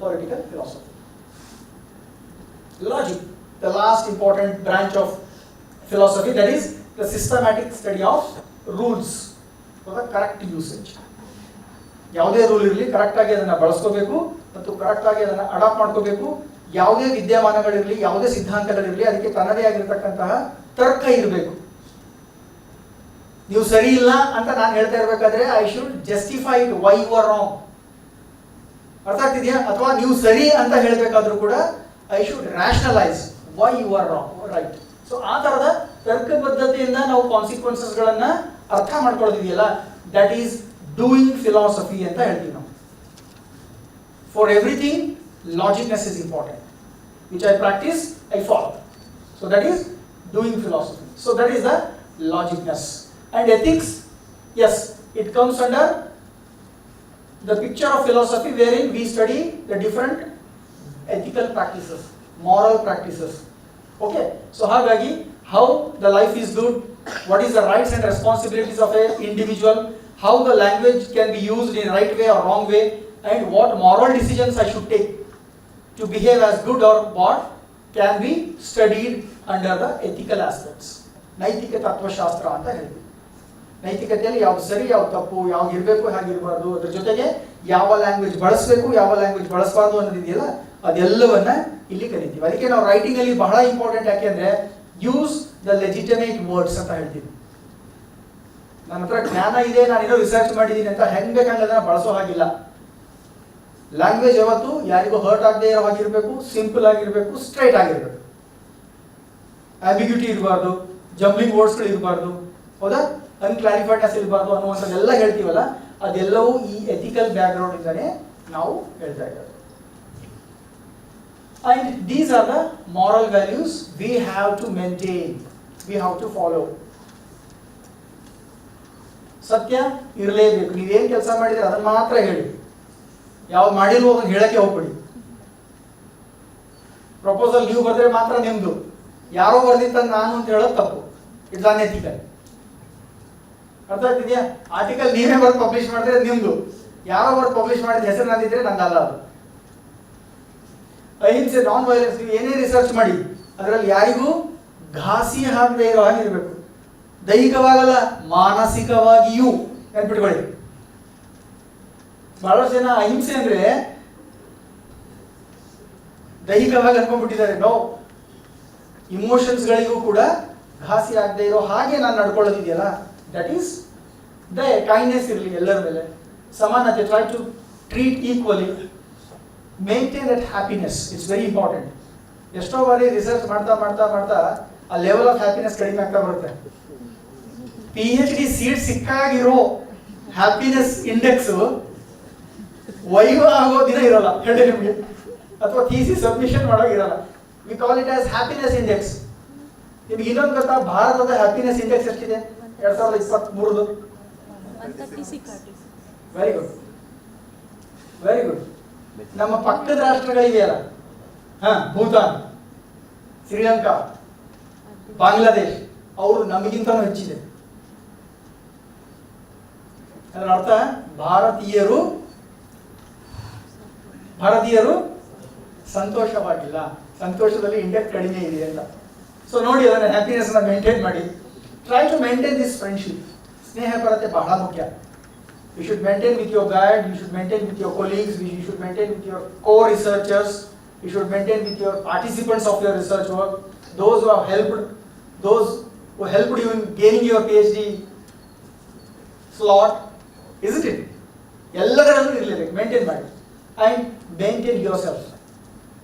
political philosophy. Logic, the last important branch of philosophy, that is the systematic study of rules for the correct usage. ಯಾವುದೇ rule ಇರಲಿ ಕರೆಕ್ಟಾಗಿ ಅದನ್ನು ಬಳಸ್ಕೋಬೇಕು ಮತ್ತು ಕರೆಕ್ಟಾಗಿ ಅದನ್ನು ಅಡಾಪ್ಟ್ ಮಾಡ್ಕೋಬೇಕು ಯಾವುದೇ ವಿದ್ಯಮಾನಗಳಿರಲಿ ಯಾವುದೇ ಸಿದ್ಧಾಂತಗಳಿರಲಿ ಅದಕ್ಕೆ ತನ್ನದೇ ಆಗಿರತಕ್ಕಂತಹ ತರ್ಕ ಇರಬೇಕು ನೀವು ಸರಿ ಇಲ್ಲ ಅಂತ ನಾನು ಹೇಳ್ತಾ ಇರಬೇಕಾದ್ರೆ I should justify it why you are wrong ಅರ್ಥ ಆಗ್ತಿದೆಯಾ? ಅಥವಾ ನೀವು ಸರಿ ಅಂತ ಹೇಳಬೇಕಾದ್ರೂ ಕೂಡ I should rationalise why you are wrong right so ಆ ಥರದ ತರ್ಕಬದ್ಧತೆಯಿಂದ ನಾವು ಕಾನ್ಸಿಕ್ವೆನ್ಸಸ್ಗಳನ್ನ ಅರ್ಥ ಮಾಡ್ಕೊಳ್ತಿದೆಯಲ್ಲ ದಟ್ ಈಸ್ ಡೂಯಿಂಗ್ ಫಿಲಾಸಫಿ ಅಂತ ಹೇಳ್ತೀವಿ ನಾವು. For everything logicness is important which I practise I follow so that is doing philosophy so that is the logicness and ethics as it comes under the picture of philosophy wherein we study the different ethical practices, moral practices. Okay, so ಹಾಗಾಗಿ how the life is good, what is the rights and responsibilities of a individual, how the language can be used in right way or wrong way, and what moral decisions I should take to behave as good or bad can be studied under the ethical aspects. ನೈತಿಕ ತತ್ವಶಾಸ್ತ್ರ ಅಂತ ಹೇಳ್ತೀವಿ ನೈತಿಕತೆಯಲ್ಲಿ ಯಾವ್ದು ಸರಿ ಯಾವ ತಪ್ಪು, ಯಾವ್ದು ಇರಬೇಕು ಹಾಗಿರಬಾರ್ದು ಅದ್ರ ಜೊತೆಗೆ ಯಾವ ಲ್ಯಾಂಗ್ವೇಜ್ ಬಳಸಬೇಕು, ಯಾವ ಲ್ಯಾಂಗ್ವೇಜ್ ಬಳಸಬಾರ್ದು ಅನ್ನೋದಿದೆಯಲ್ಲ ಅದೆಲ್ಲವನ್ನ ಇಲ್ಲಿ ಕರಿತೀವಿ. ಅದಕ್ಕೆ ನಾವು ರೈಟಿಂಗ್ ಅಲ್ಲಿ ಬಹಳ ಇಂಪಾರ್ಟೆಂಟ್ ಯಾಕೆಂದ್ರೆ ಯೂಸ್ ದ ಲೆಜಿಟಮೇಟ್ ವರ್ಡ್ಸ್ ಅಂತ ಹೇಳ್ತೀವಿ. ನನ್ನ ಹತ್ರ ಜ್ಞಾನ ಇದೆ ನಾನು ಏನೋ ರಿಸರ್ಚ್ ಮಾಡಿದ್ದೀನಿ ಅಂತ ಹೆಂಗ್ ಬೇಕಂದ್ರೆ ಅದನ್ನ ಬಳಸೋ ಹಾಗಿಲ್ಲ. ಲ್ಯಾಂಗ್ವೇಜ್ ಯಾವತ್ತು ಯಾರಿಗೂ ಹರ್ಟ್ ಆಗದೆ ಇರೋ ಹಾಗಿರ್ಬೇಕು ಸಿಂಪಲ್ ಆಗಿರ್ಬೇಕು ಸ್ಟ್ರೈಟ್ ಆಗಿರ್ಬೇಕು ಆಂಬಿಗ್ಯೂಟಿ ಇರಬಾರ್ದು ಜಂಬ್ಲಿಂಗ್ ವರ್ಡ್ಸ್ಗಳು ಇರಬಾರ್ದು. ಹೌದಾ? ಅನ್ಕ್ಲಾರಿಫೈಡ್ನೆಸ್ ಇರಬಾರ್ದು ಅನ್ನುವಂಥದ್ದೆಲ್ಲ ಹೇಳ್ತೀವಲ್ಲ, ಅದೆಲ್ಲವೂ ಈ ಎಥಿಕಲ್ ಬ್ಯಾಕ್ಗ್ರೌಂಡ್ ಇಂದಾನೆ ನಾವು ಹೇಳ್ತಾ ಇರೋದು. And these are the moral values we have to maintain we have to follow ಸತ್ಯ ಇರಲೇಬೇಕು. ನೀವೇನು ಕೆಲಸ ಮಾಡಿದ್ರೆ ಅದನ್ನು ಮಾತ್ರ ಹೇಳಿ. ಯಾವ ಮಾಡಿಲ್ವೋ ಅದನ್ನು ಹೇಳಕ್ಕೆ ಹೋಗ್ಬಿಡಿ. ಪ್ರಪೋಸಲ್ ನೀವು ಬರೆದ್ರೆ ಮಾತ್ರ ನಿಮ್ಮದು ಯಾರೋ ಬರ್ದಿತ್ತ ನಾನು ಅಂತ ಹೇಳೋದು ತಪ್ಪು. ಇಟ್ಸ್ ಅನ್ಎಥಿಕಲ್ ಅರ್ಥ ಆಗ್ತಿದ್ಯಾ ಆರ್ಟಿಕಲ್ ನೀವೇ ಬರ್ದು ಪಬ್ಲಿಷ್ ಮಾಡಿದ್ರೆ ನಿಮ್ದು. ಯಾರೋ ಬರ್ದು ಪಬ್ಲಿಷ್ ಮಾಡಿದ ಹೆಸರು ನಂದಿದ್ರೆ ನಂದಲ್ಲ ಅದು. ಅಹಿಂಸೆ ನಾನ್ ವೈಲೆನ್ಸ್ ನೀವು ಏನೇ ರಿಸರ್ಚ್ ಮಾಡಿ, ಅದರಲ್ಲಿ ಯಾರಿಗೂ ಘಾಸಿ ಹಾಕದೇ ಇರೋ ಹಾಗೆ ಇರಬೇಕು. ದೈಹಿಕವಾಗಲ್ಲ, ಮಾನಸಿಕವಾಗಿಯೂ ನೆನ್ಪಿಟ್ಕೊಳ್ಳಿ. ಬಹಳಷ್ಟು ಜನ ಅಹಿಂಸೆ ಅಂದ್ರೆ ದೈಹಿಕವಾಗಿ ಅನ್ಕೊಂಡ್ಬಿಟ್ಟಿದ್ದಾರೆ. ನೋ ಇಮೋಷನ್ಸ್ಗಳಿಗೂ ಕೂಡ ಘಾಸಿ ಆಗದೆ ಇರೋ ಹಾಗೆ ನಾನು ನಡ್ಕೊಳ್ಳೋದಿದೆಯಲ್ಲ. ದಟ್ ಈಸ್ ದ ಕೈಂಡ್ನೆಸ್ ಇರಲಿ ಎಲ್ಲರ ಮೇಲೆ. ಸಮಾನತೆ try to treat equally maintain that happiness it's very important ಎಷ್ಟೋ ಬಾರಿ ರಿಸರ್ಚ್ ಮಾಡ್ತಾ ಮಾಡ್ತಾ ಮಾಡ್ತಾ ಆ ಲೆವೆಲ್ ಆಫ್ ಹ್ಯಾಪಿನೆಸ್ ಕಡಿಮೆ ಆಗ್ತಾ ಬರುತ್ತೆ. ಪಿ ಎಚ್ ಡಿ ಸೀಟ್ ಸಿಕ್ಕಾಗಿರೋ ಹ್ಯಾಪಿನೆಸ್ ಇಂಡೆಕ್ಸ್ ವೈವ ಆಗೋ ದಿನ ಇರಲ್ಲ, ಹೇಳಿ ನಿಮಗೆ. ಅಥವಾ ಥೀಸಿ ಸಬ್ಮಿಷನ್ ಮಾಡೋಕೆ ಇರಲ್ಲ. We call it as happiness index ನಿಮ್ಗೆ ಇನ್ನೊಂದು ಗೊತ್ತಾ? ಭಾರತದ ಹ್ಯಾಪಿನೆಸ್ ಇಂಡೆಕ್ಸ್ ಎಷ್ಟಿದೆ? ಎರಡ್ ಸಾವಿರದ ಇಪ್ಪತ್ತ್ ಮೂರದು ವೆರಿ ಗುಡ್ ವೆರಿ ಗುಡ್ ನಮ್ಮ ಪಕ್ಕದ ರಾಷ್ಟ್ರಗಳಿದೆಯಲ್ಲ ಹಾ ಭೂತಾನ್ ಶ್ರೀಲಂಕಾ ಬಾಂಗ್ಲಾದೇಶ್ ಅವರು ನಮಗಿಂತನೂ ಹೆಚ್ಚಿದೆ. ಅದರ ಅರ್ಥ ಭಾರತೀಯರು ಭಾರತೀಯರು ಸಂತೋಷವಾಗಿಲ್ಲ. ಸಂತೋಷದಲ್ಲಿ ಇಂಡೆಕ್ಸ್ ಕಡಿಮೆ ಇದೆ ಅಂತ. ಸೊ ನೋಡಿ ಅದನ್ನ ಹ್ಯಾಪಿನೆಸ್ನ ಮೇಂಟೈನ್ ಮಾಡಿ. Try to maintain this friendship ಸ್ನೇಹ ಪರತೆ ಬಹಳ ಮುಖ್ಯ you should maintain with your guide you should maintain with your colleagues you should maintain with your co researchers you should maintain with your participants of your research work those who helped those who helped you in gaining your P H D slot is it ಎಲ್ಲದರಲ್ಲೂ ಇರಲೇಬೇಕು maintain ಮಾಡಿ and maintain yourself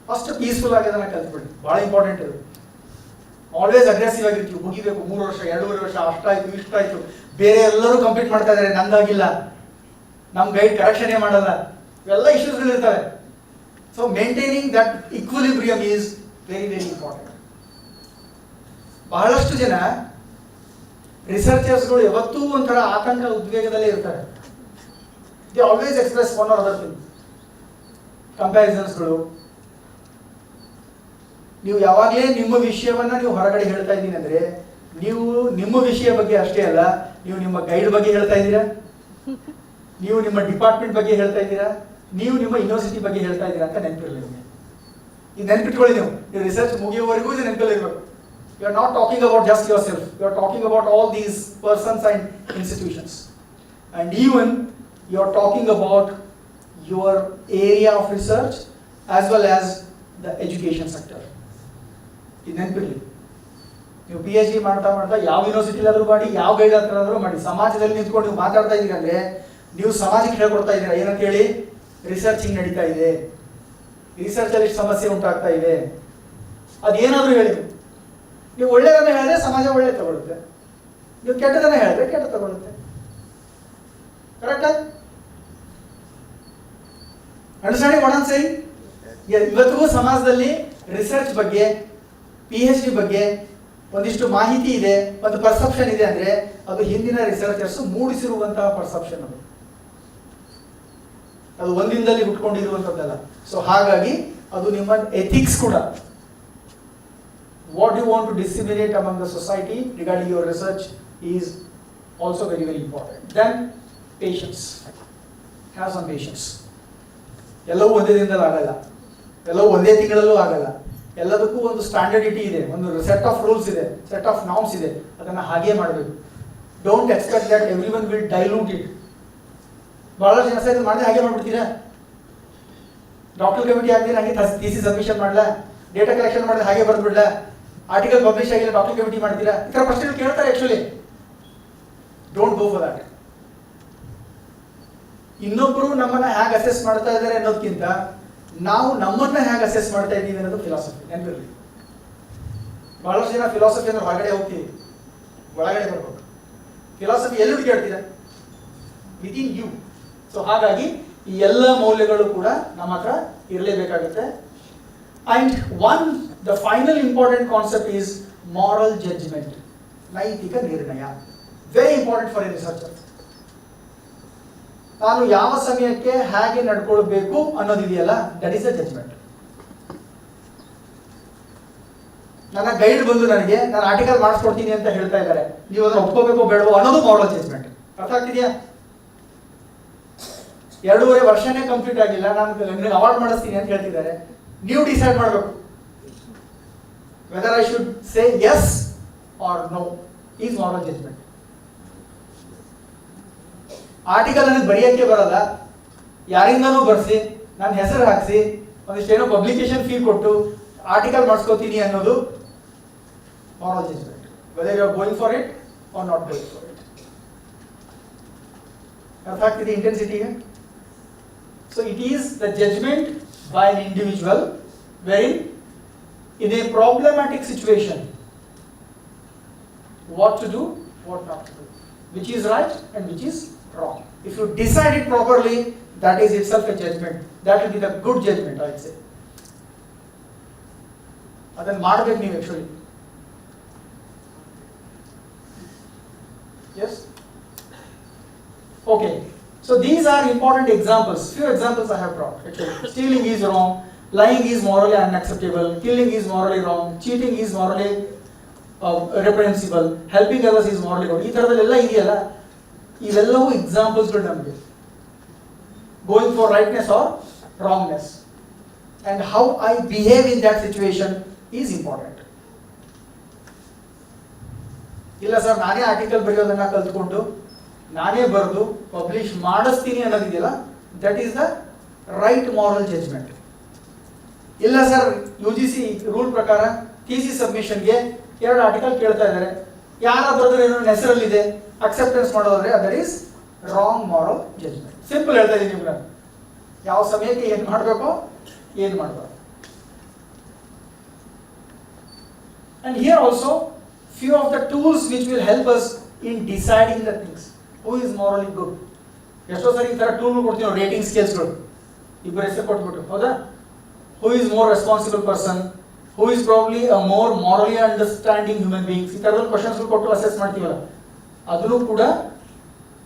first peaceful ಆಗಿ ಅದನ್ನು ಕಲ್ತ್ಬಿಡಿ ಭಾಳ important ಇದು always aggressive ಆಗಿರ್ತೀವಿ. ಮುಗಿಬೇಕು, ಮೂರು ವರ್ಷ, ಎರಡೂವರೆ ವರ್ಷ, ಅಷ್ಟಾಯ್ತು, ಇಷ್ಟಾಯ್ತು. ಬೇರೆ ಎಲ್ಲರೂ ಕಂಪ್ಲೀಟ್ ಮಾಡ್ತಾ ಇದ್ದಾರೆ. ನಂದಾಗಿಲ್ಲ. ನಮ್ಮ ಗೈಡ್ ಕರೆಕ್ಷನೇ ಮಾಡಲ್ಲ. ಇವೆಲ್ಲ ಇಶ್ಯೂಸ್ಗಳು ಇರ್ತವೆ so maintaining that equilibrium is very very important ಬಹಳಷ್ಟು ಜನ ರಿಸರ್ಚರ್ಸ್ಗಳು ಯಾವತ್ತೂ ಒಂಥರ ಆತಂಕ ಉದ್ವೇಗದಲ್ಲೇ ಇರ್ತಾರೆ. They always express one other thing ಕಂಪ್ಯಾರಿಸನ್ಸ್ಗಳು ನೀವು ಯಾವಾಗಲೇ ನಿಮ್ಮ ವಿಷಯವನ್ನ ನೀವು ಹೊರಗಡೆ ಹೇಳ್ತಾ ಇದ್ದೀನಿ ಅಂದ್ರೆ, ನೀವು ನಿಮ್ಮ ವಿಷಯ ಬಗ್ಗೆ ಅಷ್ಟೇ ಅಲ್ಲ, ನೀವು ನಿಮ್ಮ ಗೈಡ್ ಬಗ್ಗೆ ಹೇಳ್ತಾ ಇದ್ದೀರಾ? ನೀವು ನಿಮ್ಮ ಡಿಪಾರ್ಟ್ಮೆಂಟ್ ಬಗ್ಗೆ ಹೇಳ್ತಾ ಇದ್ದೀರಾ? ನೀವು ನಿಮ್ಮ ಯೂನಿವರ್ಸಿಟಿ ಬಗ್ಗೆ ಹೇಳ್ತಾ ಇದ್ದೀರಾ ಅಂತ ನೆನಪಿರಲಿ ನಿಮಗೆ. ಇದು ನೆನ್ಪಿಟ್ಕೊಳ್ಳಿ ನೀವು. ಈ ರಿಸರ್ಚ್ ಮುಗಿಯುವವರೆಗೂ ಇದು you are not talking about just yourself you are talking about all these persons and institutions and even you are talking about your area of research as well as the education sector ಇದು ನೀವು P H D ಮಾಡ್ತಾ ಮಾಡ್ತಾ ಯಾವ ಯೂನಿವರ್ಸಿಟಿಲಾದರೂ ಮಾಡಿ, ಯಾವ guide ಹತ್ರ ಮಾಡಿ, ಸಮಾಜದಲ್ಲಿ ನಿಂತ್ಕೊಂಡು ನೀವು ಮಾತಾಡ್ತಾ ಇದ್ದೀರಿ ಅಂದ್ರೆ ನೀವು ಸಮಾಜಕ್ಕೆ ಹೇಳ್ಕೊಡ್ತಾ ಇದ್ದೀರಾ ಏನಂತ ಹೇಳಿ? ರಿಸರ್ಚ್ ಹಿಂಗ್ ನಡೀತಾ ಇದೆ. ರಿಸರ್ಚ್ ಅಲ್ಲಿ ಇಷ್ಟ್ ಸಮಸ್ಯೆ ಉಂಟಾಗ್ತಾ ಇದೆ. ಅದೇನಾದರೂ ಹೇಳಿ. ನೀವು ಒಳ್ಳೆಯದನ್ನು ಹೇಳಿದ್ರೆ ಸಮಾಜ ಒಳ್ಳೆ ತಗೊಳುತ್ತೆ. ನೀವು ಕೆಟ್ಟದನ್ನ ಹೇಳಿದ್ರೆ ಕೆಟ್ಟ ತಗೊಳುತ್ತೆ. ಕರೆಕ್ಟಾ ಅಂಡರ್ಸ್ಟ್ಯಾಂಡಿಂಗ್ ಒಣ ಸೈ ಇವತ್ತಿಗೂ ಸಮಾಜದಲ್ಲಿ ರಿಸರ್ಚ್ ಬಗ್ಗೆ ಪಿ ಎಚ್ ಡಿ ಬಗ್ಗೆ ಒಂದಿಷ್ಟು ಮಾಹಿತಿ ಇದೆ, ಒಂದು ಪರ್ಸೆಪ್ಷನ್ ಇದೆ ಅಂದ್ರೆ ಅದು ಹಿಂದಿನ ರಿಸರ್ಚರ್ಸ್ ಮೂಡಿಸಿರುವಂತಹ ಪರ್ಸೆಪ್ಷನ್ ಅದು. ಅದು ಒಂದಿನದಲ್ಲಿ ಹುಟ್ಕೊಂಡಿರುವಂಥದ್ದಲ್ಲ ಸೊ ಹಾಗಾಗಿ ಅದು ನಿಮ್ಮ ಎಥಿಕ್ಸ್ ಕೂಡ. What you want to disseminate among the society regarding your research is also very very important then patience have some patience ಎಲ್ಲವೂ ಒಂದೇ ದಿನದಲ್ಲಿ ಆಗಲ್ಲ. ಎಲ್ಲವೂ ಒಂದೇ ತಿಂಗಳಲ್ಲೂ ಆಗಲ್ಲ. ಎಲ್ಲದಕ್ಕೂ ಒಂದು ಸ್ಟ್ಯಾಂಡರ್ಡಿಟಿ ಇದೆ, ಒಂದು ಸೆಟ್ ಆಫ್ ರೂಲ್ಸ್ ಇದೆ ಸೆಟ್ ಆಫ್ ನಾಮ್ಸ್ ಇದೆ, ಅದನ್ನು ಹಾಗೆ ಮಾಡಬೇಕು. Don't expect that everyone will dilute it ಬಹಳ ಜನ ಸಹ ಮಾಡಿದ್ರೆ ಹಾಗೆ ಮಾಡ್ಬಿಡ್ತೀರಾ? ಡಾಕ್ಟರ್ ಕಮಿಟಿ ಆಗಿದ್ರೆ ಹಾಗೆ ಟಿ ಸಿ ಸಬ್ಮಿಷನ್ ಮಾಡಲ? ಡೇಟಾ ಕಲೆಕ್ಷನ್ ಮಾಡಿದ್ರೆ ಹಾಗೆ ಬರ್ಬಿಡ್ಲ ಆರ್ಟಿಕಲ್ ಪಬ್ಲಿಷ್ ಆಗಿಲ್ಲ ಡಾಕ್ಟರ್ ಕಮಿಟಿ ಮಾಡ್ತೀರಾ? ಈ ಥರ ಪ್ರಶ್ನೆಗಳು ಕೇಳ್ತಾರೆ actually don't go for that ಇನ್ನೊಬ್ಬರು ನಮ್ಮನ್ನ ಹೇಗೆ ಅಸೆಸ್ ಮಾಡ್ತಾ ಇದ್ದಾರೆ ಅನ್ನೋದಕ್ಕಿಂತ ನಾವು ನಮ್ಮನ್ನ ಹೇಗೆ ಅಸೆಸ್ ಮಾಡ್ತಾ ಇದ್ದೀವಿ ಅನ್ನೋದು ಫಿಲಾಸಫಿ ನೆನಪಿರಲಿ. ಬಹಳಷ್ಟು ಜನ ಫಿಲಾಸಫಿ ಅಂದ್ರೆ ಹೊರಗಡೆ ಹೋಗ್ತೀವಿ ಒಳಗಡೆ ಬರ್ಬೇಕು. ಫಿಲಾಸಫಿ ಎಲ್ಲಿ ಹುಡುಕಾಡ್ತೀರಾ? ವಿದಿನ್ ಯು ಸೊ ಹಾಗಾಗಿ ಈ ಎಲ್ಲ ಮೌಲ್ಯಗಳು ಕೂಡ ನಮ್ಮ ಹತ್ರ ಇರಲೇಬೇಕಾಗುತ್ತೆ. And one the final important concept is moral judgement ನೈತಿಕ ನಿರ್ಣಯ. Very important for a researcher ನಾನು ಯಾವ ಸಮಯಕ್ಕೆ ಹೇಗೆ ನಡ್ಕೊಳ್ಬೇಕು ಅನ್ನೋದಿದೆಯಲ್ಲ ದಟ್ ಈಸ್ ಅ ಜಜ್ಮೆಂಟ್ ನನ್ನ ಗೈಡ್ ಬಂದು ನನಗೆ, ನಾನು ಆರ್ಟಿಕಲ್ ಮಾಡಿಸ್ಕೊಡ್ತೀನಿ ಅಂತ ಹೇಳ್ತಾ ಇದ್ದಾರೆ. ನೀವು ಅದನ್ನ ಒಪ್ಕೋಬೇಕು ಬೇಡವೋ ಅನ್ನೋದು ಮಾಡೋ ಜಜ್ಮೆಂಟ್ ಅರ್ಥ ಆಗ್ತಿದ್ಯಾ? ಎರಡೂವರೆ ವರ್ಷನೇ ಕಂಪ್ಲೀಟ್ ಆಗಿಲ್ಲ, ನಾನು ನಿಮಗೆ ಅವಾರ್ಡ್ ಮಾಡಿಸ್ತೀನಿ ಅಂತ ಹೇಳ್ತಿದ್ದಾರೆ. ನೀವು ಡಿಸೈಡ್ ಮಾಡಬೇಕು. Whether I should say yes or no is ಮಾಡೋ ಜಡ್ಜ್ಮೆಂಟ್ ಆರ್ಟಿಕಲ್ ನನಗೆ ಬರೆಯೋಕ್ಕೆ ಬರಲ್ಲ. ಯಾರಿಂದನೂ ಬರೆಸಿ ನನ್ನ ಹೆಸರು ಹಾಕಿಸಿ, ಒಂದಿಷ್ಟೇನೋ ಪಬ್ಲಿಕೇಶನ್ ಫೀ ಕೊಟ್ಟು ಆರ್ಟಿಕಲ್ ಮಾಡಿಸ್ಕೋತೀನಿ ಅನ್ನೋದು moral judgement whether you are going for it or not going for it ಅರ್ಥ ಆಗ್ತಿದೆ ಇಂಟೆನ್ಸಿಟಿಗೆ so it is the judgement by an individual very in a problematic situation what to do what do. Which is right and which is wrong if you decide it properly that is itself a judgment that will be the good judgment i'd say ಅದನ್ನು ಮಾಡ್ಬೇಕು ನೀವು actually yes Okay, so these are important examples. Few examples I have brought. Actually, stealing is wrong, lying is morally unacceptable, killing is morally wrong, cheating is morally uh, reprehensible, helping others is morally wrong. ಈ ಥರದಲ್ಲೆಲ್ಲ ಇದೆಯಲ್ಲ ಇವೆಲ್ಲವೂ ಎಕ್ಸಾಂಪಲ್ಸ್ಗಳು ನಮಗೆ. Going for rightness or wrongness and how I behave in that situation is important ಇಲ್ಲ sir ನಾನೇ article ಬರೆಯೋದನ್ನ ಕಲ್ತ್ಕೊಂಡು, ನಾನೇ ಬರೆದು ಪಬ್ಲಿಷ್ ಮಾಡಿಸ್ತೀನಿ ಅನ್ನೋದಿದೆಯಲ್ಲ that is the right moral judgement ಇಲ್ಲ sir U G C rule ಪ್ರಕಾರ ಟಿ ಸಿ ಸಬ್ಮಿಷನ್ಗೆ ಎರಡು ಆರ್ಟಿಕಲ್ ಕೇಳ್ತಾ ಇದ್ದಾರೆ. ಯಾರ ಬರೆದ್ರೆ ಏನೋ ಹೆಸರಲ್ಲಿದೆ acceptance ಮಾಡೋದ್ರೆ that is wrong moral judgement simple ಹೇಳ್ತಾ ಇದ್ದೀನಿ ನಿಮ್ಗೆ ಯಾವ ಸಮಯಕ್ಕೆ ಏನು ಮಾಡಬೇಕು ಏನು ಮಾಡಬಾರ್ದು and here also few of the tools which will help us in deciding the things who is morally good ಎಷ್ಟೋ ಸರಿ ಈ ಥರ ಟೂಲ್ ಕೊಡ್ತೀವಿ ರೇಟಿಂಗ್ ಸ್ಕೇಲ್ಸ್ಗಳು ಇಬ್ಬರು ಹೆಸರು ಕೊಟ್ಬಿಟ್ಟು ಹೌದಾ? Who is more responsible person who is probably a more morally understanding human beings ಈ ಥರದಲ್ಲಿ ಕ್ವಶನ್ಸ್ ಕೊಟ್ಟು ಅಸೆಸ್ ಮಾಡ್ತೀವಲ್ಲ? ಅದನ್ನು ಕೂಡ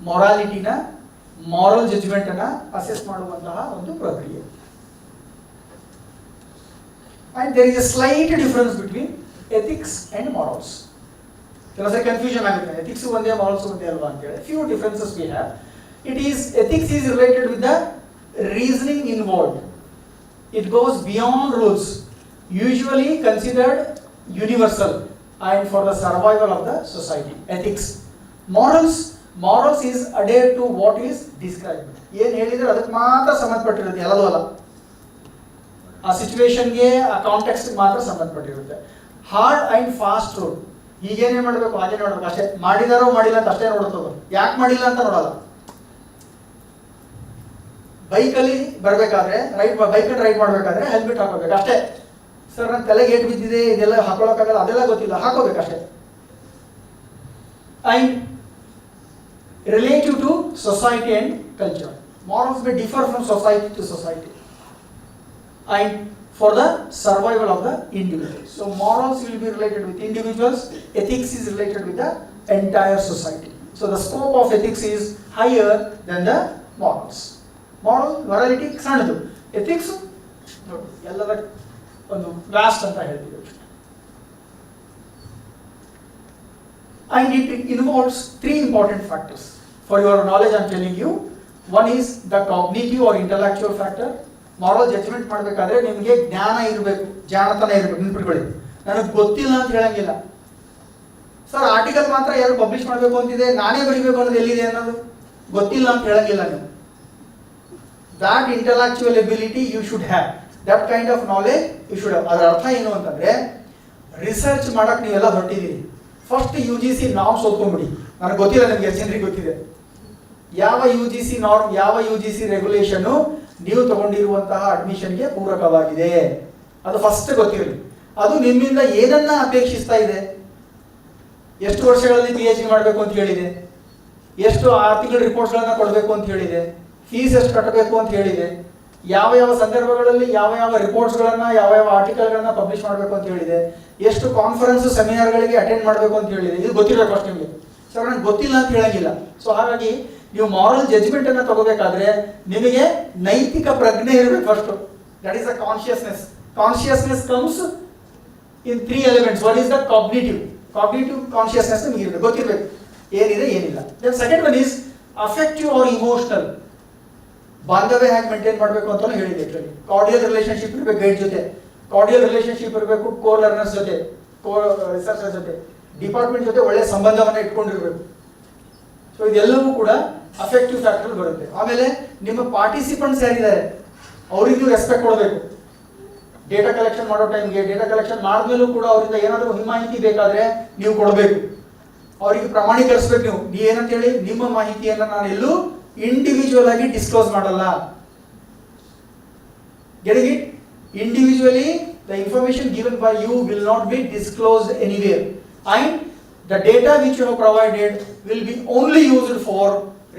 ಮೊರಾಲಿಟಿನ ಮಾರಲ್ ಜಜ್ಮೆಂಟನ್ನು ಅಸೆಸ್ ಮಾಡುವಂತಹ ಒಂದು ಪ್ರಕ್ರಿಯೆ. And there is a slight difference between ethics and morals. ಕೆಲಸ ಕನ್ಫ್ಯೂಷನ್ ಆಗುತ್ತೆ. ಎಥಿಕ್ಸ್ ಒಂದೇ ಮಾರಲ್ಸ್ ಒಂದೇ ಅಲ್ವಾ ಅಂತೇಳಿ few differences we have it is ethics is related with the reasoning involved. It goes beyond rules, usually considered universal and for the survival of the society. Ethics. Morals, morals is adhered to what is described. ಏನು ಹೇಳಿದ್ರೆ ಅದಕ್ಕೆ ಮಾತ್ರ ಸಂಬಂಧಪಟ್ಟಿರುತ್ತೆ ಎಲ್ಲದೂ ಅಲ್ಲ. ಆ ಸಿಚುವೇಶನ್ಗೆ ಆ context ಮಾತ್ರ ಸಂಬಂಧಪಟ್ಟಿರುತ್ತೆ. ಹಾರ್ಡ್ ಆ್ಯಂಡ್ ಫಾಸ್ಟ್ ರೂಲ್ ಈಗೇನೇ ಮಾಡಬೇಕು ಅದೇ ನೋಡಬೇಕು ಅಷ್ಟೇ. ಮಾಡಿದಾರೋ ಮಾಡಿಲ್ಲ ಅಂತ ಅಷ್ಟೇ ನೋಡ್ತದೆ ಯಾಕೆ ಮಾಡಿಲ್ಲ ಅಂತ ನೋಡಲ್ಲ. ಬೈಕಲ್ಲಿ ಬರಬೇಕಾದ್ರೆ ರೈಡ್ ಬೈಕಲ್ಲಿ ರೈಡ್ ಮಾಡಬೇಕಾದ್ರೆ ಹೆಲ್ಮೆಟ್ ಹಾಕೋಬೇಕು ಅಷ್ಟೇ. ಸರ್ ನನ್ನ ತಲೆಗೆ ಏಟ್ ಬಿದ್ದಿದೆ ಇದೆಲ್ಲ ಹಾಕೊಳ್ಳೋಕ್ಕಾಗಲ್ಲ ಅದೆಲ್ಲ ಗೊತ್ತಿಲ್ಲ ಹಾಕೋಬೇಕಷ್ಟೇ and relative to society and culture morals may differ from society to society I for the survival of the individual So morals will be related with individuals, ethics is related with the entire society. So the scope of ethics is higher than the morals. Moral, morality ಸಣ್ಣದು ethics ನೋಡಿ ಎಲ್ಲದ ಒಂದು last ಅಂತ ಹೇಳ್ತೀವಿ. And it involves three important factors for your knowledge, I am telling you, one the cognitive or intellectual factor. Moral judgement ಮಾಡಬೇಕಾದ್ರೆ ನಿಮಗೆ ಜ್ಞಾನ ಇರಬೇಕು ಜಾಣತನ ಇರಬೇಕು ನೆನ್ಪಿಟ್ಕೊಳ್ಳಿ ನನಗೆ ಗೊತ್ತಿಲ್ಲ ಅಂತ ಹೇಳಂಗಿಲ್ಲ. ಸರ್ ಆರ್ಟಿಕಲ್ ಮಾತ್ರ ಯಾರು ಪಬ್ಲಿಷ್ ಮಾಡಬೇಕು ಅಂತಿದೆ? ನಾನೇ ಬರೀಬೇಕು ಅನ್ನೋದು ಎಲ್ಲಿದೆ ಅನ್ನೋದು? ಗೊತ್ತಿಲ್ಲ ಅಂತ ಹೇಳಂಗಿಲ್ಲ ನೀವು. That intellectual ability you should have that kind of knowledge you should ಅದರ ಅರ್ಥ ಏನು ಅಂತಂದರೆ ರಿಸರ್ಚ್ ಮಾಡೋಕ್ಕೆ ನೀವೆಲ್ಲ ಹೊರಟಿದ್ದೀರಿ. First U G C norms ಓದ್ಕೊಂಡ್ಬಿಡಿ ನನಗೆ ಗೊತ್ತಿಲ್ಲ, ನಿಮಗೆ ಎಷ್ಟು ಜನರಿಗೆ ಗೊತ್ತಿದೆ. ಯಾವ ಯು ಜಿ ಸಿ ನಾರ್ಮ್ ಯಾವ ಯು ಜಿ ಸಿ ರೆಗ್ಯುಲೇಷನ್ನು ನೀವು ತಗೊಂಡಿರುವಂತಹ ಅಡ್ಮಿಷನ್ಗೆ ಪೂರಕವಾಗಿದೆ. ಅದು ಫಸ್ಟ್ ಗೊತ್ತಿರಲಿ. ಅದು ನಿಮ್ಮಿಂದ ಏನನ್ನ ಅಪೇಕ್ಷಿಸ್ತಾ ಇದೆ? ಎಷ್ಟು ವರ್ಷಗಳಲ್ಲಿ ಪಿ ಎಚ್ ಡಿ ಮಾಡಬೇಕು ಅಂತ ಹೇಳಿದೆ. ಎಷ್ಟು ಆರ್ಥಿಕ ರಿಪೋರ್ಟ್ಸ್ಗಳನ್ನು ಕೊಡಬೇಕು ಅಂತ ಹೇಳಿದೆ. ಫೀಸ್ ಎಷ್ಟು ಕಟ್ಟಬೇಕು ಅಂತ ಹೇಳಿದೆ. ಯಾವ ಯಾವ ಸಂದರ್ಭಗಳಲ್ಲಿ ಯಾವ ಯಾವ ರಿಪೋರ್ಟ್ಸ್ಗಳನ್ನ ಯಾವ ಯಾವ ಆರ್ಟಿಕಲ್ಗಳನ್ನ ಪಬ್ಲಿಷ್ ಮಾಡಬೇಕು ಅಂತ ಹೇಳಿದೆ, ಎಷ್ಟು ಕಾನ್ಫರೆನ್ಸ್ ಸೆಮಿನಾರ್ಗಳಿಗೆ ಅಟೆಂಡ್ ಮಾಡಬೇಕು ಅಂತ ಹೇಳಿದೆ. ಇದು ಗೊತ್ತಿರಬೇಕು ಅಷ್ಟು ನಿಮಗೆ. ಸರ್, ನನಗೆ ಗೊತ್ತಿಲ್ಲ ಅಂತ ಹೇಳಂಗಿಲ್ಲ. ಸೊ ಹಾಗಾಗಿ ನೀವು ಮಾರಲ್ ಜಜ್ಮೆಂಟ್ ಅನ್ನ ತಗೋಬೇಕಾದ್ರೆ ನಿಮಗೆ ನೈತಿಕ ಪ್ರಜ್ಞೆ ಇರಬೇಕು first that is a consciousness consciousness comes in three elements what is the cognitive cognitive consciousness ನಿಮಗೆ ಇರಬೇಕು. ಗೊತ್ತಿರಬೇಕು. ಏನಿದೆ, ಏನಿಲ್ಲ. Then second one is affective or emotional ಬಾಂಧವ್ಯ ಹೇಗೆ ಮೇಂಟೈನ್ ಮಾಡಬೇಕು ಅಂತ ಹೇಳಿದೆ ಕಾರ್ಡಿಯಲ್ ರಿಲೇಶನ್ಶಿಪ್ ಇರಬೇಕು ಗೈಡ್ ಜೊತೆ. ಕಾರ್ಡಿಯಲ್ ರಿಲೇಶನ್ಶಿಪ್ ಇರಬೇಕು ಕೋ ಲರ್ನರ್ಸ್ ಜೊತೆ ಕೋ ರಿಸರ್ಚರ್ ಜೊತೆ. ಡಿಪಾರ್ಟ್ಮೆಂಟ್ ಜೊತೆ ಒಳ್ಳೆ ಸಂಬಂಧವನ್ನ ಇಟ್ಕೊಂಡಿರಬೇಕು. ಸೊ ಇದೆಲ್ಲವೂ ಕೂಡ ಅಫೆಕ್ಟಿವ್ ಫ್ಯಾಕ್ಟರ್ ಬರುತ್ತೆ. ಆಮೇಲೆ ನಿಮ್ಮ ಪಾರ್ಟಿಸಿಪೆಂಟ್ಸ್ ಯಾರಿದ್ದಾರೆ, ಅವರಿಗೂ ರೆಸ್ಪೆಕ್ಟ್ ಕೊಡಬೇಕು. ಡೇಟಾ ಕಲೆಕ್ಷನ್ ಮಾಡೋ ಟೈಮ್ಗೆ ಡೇಟಾ ಕಲೆಕ್ಷನ್ ಮಾಡಿದ್ಮೇಲೂ ಕೂಡ ಅವರಿಂದ ಏನಾದರೂ ಮಾಹಿತಿ ಬೇಕಾದ್ರೆ ನೀವು ಕೊಡಬೇಕು. ಅವರಿಗೆ ಪ್ರಮಾಣೀಕರಿಸ್ಬೇಕು ನೀವು. ನೀ ಏನಂತ ಹೇಳಿ ನಿಮ್ಮ ಮಾಹಿತಿಯನ್ನು ನಾನು ಎಲ್ಲೂ ಇಂಡಿವಿಜುವಲ್ ಆಗಿ ಡಿಸ್ಕ್ಲೋಸ್ ಮಾಡಲ್ಲ. ಗೆಳಗಿ individually the information given by you will not be disclose anywhere and the data which you ಹ್ provided will be only used for